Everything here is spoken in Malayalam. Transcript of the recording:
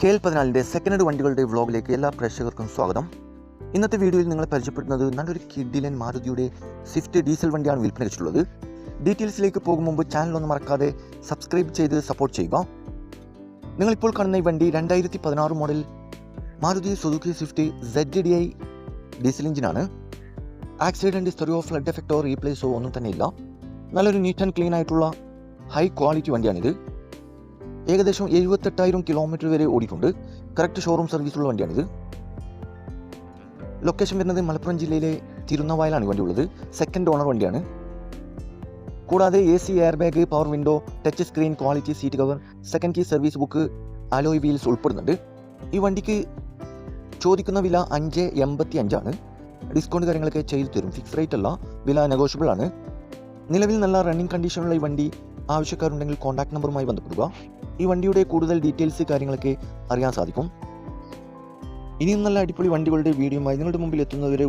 കെ എൽ പതിനാലിന്റെ സെക്കൻഡ് വണ്ടികളുടെ വ്ളോഗിലേക്ക് എല്ലാ പ്രേക്ഷകർക്കും സ്വാഗതം. ഇന്നത്തെ വീഡിയോയിൽ നിങ്ങൾ പരിചയപ്പെടുന്നത് നല്ലൊരു കിഡിലൻ മാരുതിയുടെ സ്വിഫ്റ്റ് ഡീസൽ വണ്ടിയാണ് വിൽപ്പന വെച്ചിട്ടുള്ളത് ഡീറ്റെയിൽസിലേക്ക് പോകും മുമ്പ് ചാനൽ ഒന്ന് മറക്കാതെ സബ്സ്ക്രൈബ് ചെയ്ത് സപ്പോർട്ട് ചെയ്യുക. നിങ്ങളിപ്പോൾ കാണുന്ന ഈ വണ്ടി രണ്ടായിരത്തി പതിനാറ് model Maruti Suzuki Swift Z D I diesel എഞ്ചിനാണ്. ആക്സിഡന്റ് സ്റ്റെറിയോ ഫ്ലഡ് എഫക്റ്റോ റീപ്ലേസോ ഒന്നും തന്നെ ഇല്ല നല്ലൊരു നീറ്റ് ആൻഡ് ക്ലീൻ ആയിട്ടുള്ള ഹൈ ക്വാളിറ്റി വണ്ടിയാണിത്. ഏകദേശം എഴുപത്തെട്ടായിരം കിലോമീറ്റർ വരെ ഓടിയിട്ടുണ്ട് കറക്റ്റ് ഷോറൂം സർവീസ് സർവീസുള്ള വണ്ടിയാണിത്. ലൊക്കേഷൻ വരുന്നത് മലപ്പുറം ജില്ലയിലെ തിരുനവായിലാണ് വണ്ടി ഉള്ളത് സെക്കൻഡ് ഓണർ വണ്ടിയാണ്. കൂടാതെ A C airbag power window touch screen quality seat cover second key service book alloy wheels ഉൾപ്പെടുന്നുണ്ട്. ഈ വണ്ടിക്ക് ചോദിക്കുന്ന വില അഞ്ച് എൺപത്തി അഞ്ചാണ് ഡിസ്കൗണ്ട് കാര്യങ്ങളൊക്കെ ചെയ്തു തരും. ഫിക്സ് റേറ്റ് അല്ല വില നെഗോഷ്യബിൾ ആണ്. നിലവിൽ നല്ല റണ്ണിങ് കണ്ടീഷനുള്ള ഈ വണ്ടി ആവശ്യക്കാരുണ്ടെങ്കിൽ കോൺടാക്ട് നമ്പറുമായി ബന്ധപ്പെടുക. ഈ വണ്ടിയുടെ കൂടുതൽ ഡീറ്റെയിൽസ് കാര്യങ്ങളൊക്കെ അറിയാൻ സാധിക്കും. ഇനിയും നല്ല അടിപൊളി വണ്ടികളുടെ വീഡിയോയുമായി നിങ്ങളുടെ മുമ്പിൽ എത്തുന്നവരെ